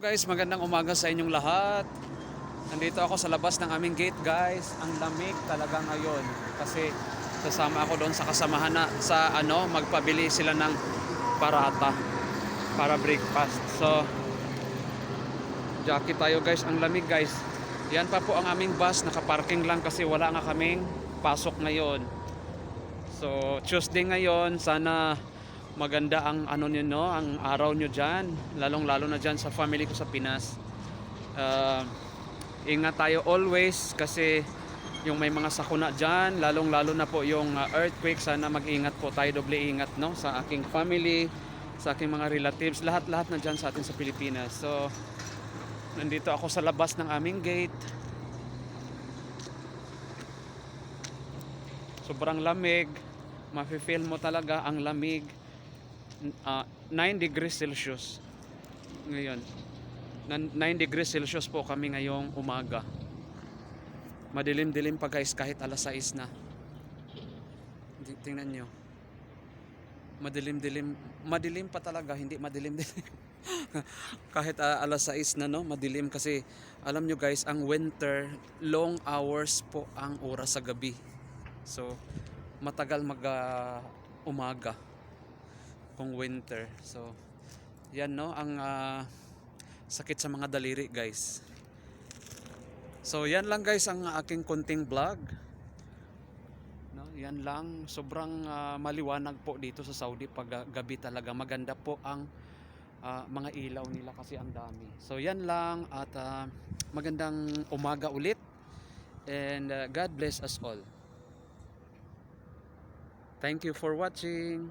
guys, magandang umaga sa inyong lahat. Nandito ako sa labas ng aming gate guys. Ang lamig talaga ngayon kasi kasama ako doon sa kasamahan na sa ano, magpabili sila ng parata para breakfast. So jacket tayo guys, ang lamig guys. Yan pa po ang aming bus, nakaparking lang kasi wala nga kaming pasok ngayon. So Tuesday ngayon, sana maganda ang ano niyo no, ang araw niyo diyan, lalong-lalo na diyan sa family ko sa Pinas. Uh, ingat tayo always kasi yung may mga sakuna diyan, lalong-lalo na po yung uh, earthquake, sana mag-ingat po tayo, doble ingat no sa aking family, sa aking mga relatives, lahat-lahat na diyan sa atin sa Pilipinas. So nandito ako sa labas ng aming gate. Sobrang lamig. Mafe-feel mo talaga ang lamig. Ah, 9 degrees Celsius ngayon. Nan- 9 degrees Celsius po kami ngayong umaga. Madilim-dilim pa guys kahit alas 6 na. Tingnan nyo. Madilim-dilim. Madilim pa talaga, hindi madilim-dilim. kahit ah, alas 6 na no, madilim kasi alam nyo guys, ang winter, long hours po ang oras sa gabi. So, matagal mag ah, umaga kung winter. So, yan no, ang ah, sakit sa mga daliri guys. So, yan lang guys ang aking konting vlog. No, yan lang. Sobrang ah, maliwanag po dito sa Saudi pag gabi talaga. Maganda po ang ah, mga ilaw nila kasi ang dami. So, yan lang at ah, magandang umaga ulit. And ah, God bless us all. Thank you for watching.